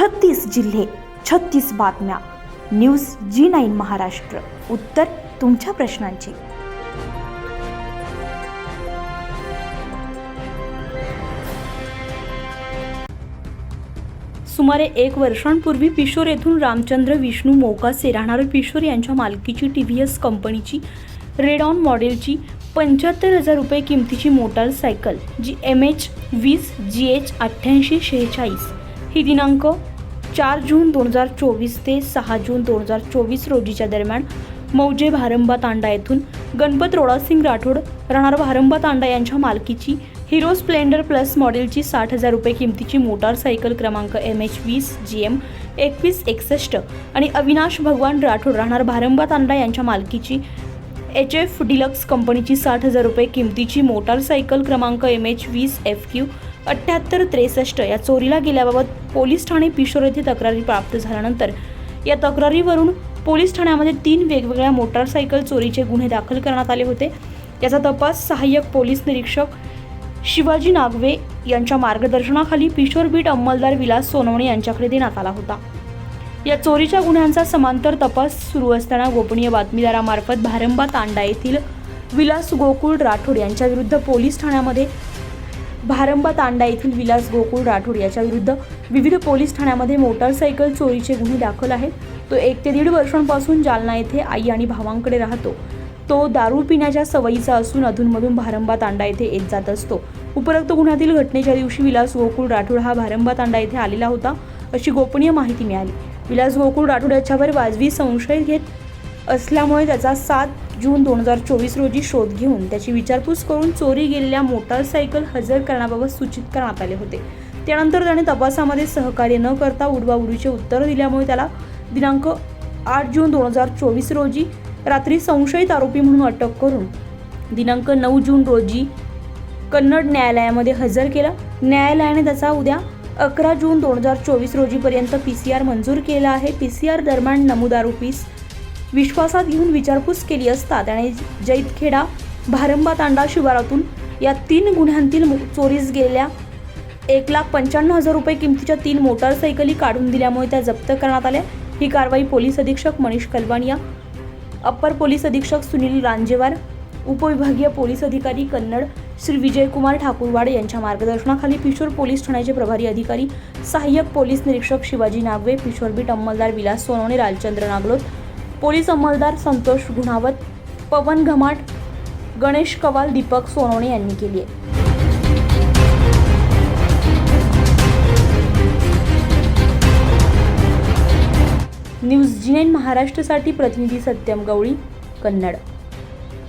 छत्तीस जिल्हे छत्तीस बातम्या. News G nine Maharashtra. उत्तर तुमच्या प्रश्नांची. सुमारे एक वर्षांपूर्वी पिशोर येथून रामचंद्र विष्णू मोकासे राहणारे पिशोर यांच्या मालकीची टी व्ही एस कंपनीची रेड ऑन मॉडेलची पंच्याहत्तर हजार रुपये किमतीची मोटारसायकल जी एम एच वीस जी एच अठ्ठ्याऐंशी शेहेचाळीस ही दिनांक चार जून दोन हजार चोवीस ते सहा जून दोन हजार चोवीस रोजीच्या दरम्यान मौजे भारंबा तांडा येथून गणपत रोडासिंग राठोड राहणार भारंबा तांडा यांच्या मालकीची हिरो स्प्लेंडर प्लस मॉडेलची साठ हजार रुपये किमतीची मोटारसायकल क्रमांक एम एच वीस जी एम एकवीस एकसष्ट आणि अविनाश भगवान राठोड राहणार भारंबा तांडा यांच्या मालकीची एच एफ डिलक्स कंपनीची साठ हजार रुपये किमतीची मोटारसायकल क्रमांक एम एच वीस एफ क्यू अठ्ठ्याहत्तर त्रेसष्ट या चोरीला गेल्याबाबत पोलीस ठाणे पिशोर येथे तक्रारी प्राप्त झाल्यानंतर या तक्रारीवरून पोलीस ठाण्यामध्ये तीन वेगवेगळ्या मोटारसायकल चोरीचे गुन्हे दाखल करण्यात आले होते. याचा तपास सहाय्यक पोलीस निरीक्षक शिवाजी नागवे यांच्या मार्गदर्शनाखाली पिशोर बीट अंमलदार विलास सोनवणे यांच्याकडे देण्यात आला होता. या चोरीच्या गुन्ह्यांचा समांतर तपास सुरू असताना गोपनीय बातमीदारामार्फत भारंबा तांडा येथील विलास गोकुळ राठोड यांच्या विरुद्ध पोलीस ठाण्यामध्ये भारंबा तांडा येथील विलास गोकुळ राठोड याच्या विरुद्ध विविध पोलीस ठाण्यामध्ये मोटारसायकल चोरीचे गुन्हे दाखल आहेत. तो एक ते दीड वर्षांपासून जालना येथे आई आणि भावांकडे राहतो. तो दारू पिण्याच्या सवयीचा असून अधूनमधून भारंबा तांडा येथे येत जात असतो. उपरोक्त गुन्ह्यातील घटनेच्या दिवशी विलास गोकुळ राठोड हा भारंबा तांडा येथे आलेला होता अशी गोपनीय माहिती मिळाली. विलास गोकुळ राठोड याच्यावर वाजवी संशय घेत असल्यामुळे त्याचा सात जून दोन हजार चोवीस रोजी शोध घेऊन त्याची विचारपूस करून चोरी गेलेल्या मोटारसायकल हजर करण्याबाबत सूचित करण्यात आले होते. त्यानंतर त्याने तपासामध्ये सहकार्य न करता उडवाउडीचे उत्तर दिल्यामुळे त्याला दिनांक आठ जून दोन हजार चोवीस रोजी रात्री संशयित आरोपी म्हणून अटक करून दिनांक नऊ जून रोजी कन्नड न्यायालयामध्ये हजर केला. न्यायालयाने त्याचा उद्या अकरा जून दोन हजार चोवीस रोजीपर्यंत पी सी आर मंजूर केला आहे. पी सी आर दरम्यान नमूद आरोपीस विश्वासात घेऊन विचारपूस केली असता त्याने जैतखेडा भारंबा तांडा शिवारातून या तीन गुन्ह्यांतील चोरीस गेलेल्या एक लाख पंच्याण्णव हजार रुपये किमतीच्या तीन मोटारसायकली काढून दिल्यामुळे त्या जप्त करण्यात आल्या. ही कारवाई पोलीस अधीक्षक मनीष कलवानिया अप्पर पोलीस अधीक्षक सुनील रांजेवार उपविभागीय पोलीस अधिकारी कन्नड श्री विजयकुमार ठाकूरवाड यांच्या मार्गदर्शनाखाली पिशोर पोलीस ठाण्याचे प्रभारी अधिकारी सहाय्यक पोलीस निरीक्षक शिवाजी नागवे पिशोर बीट अंमलदार विलास सोनवणे राजचंद्र नागलोत पोलीस अंमलदार संतोष गुणावत पवन घमाट गणेश कवाल दीपक सोनवणे यांनी केली आहे. न्यूज जी नाईन महाराष्ट्रासाठी प्रतिनिधी सत्यम गवळी कन्नड.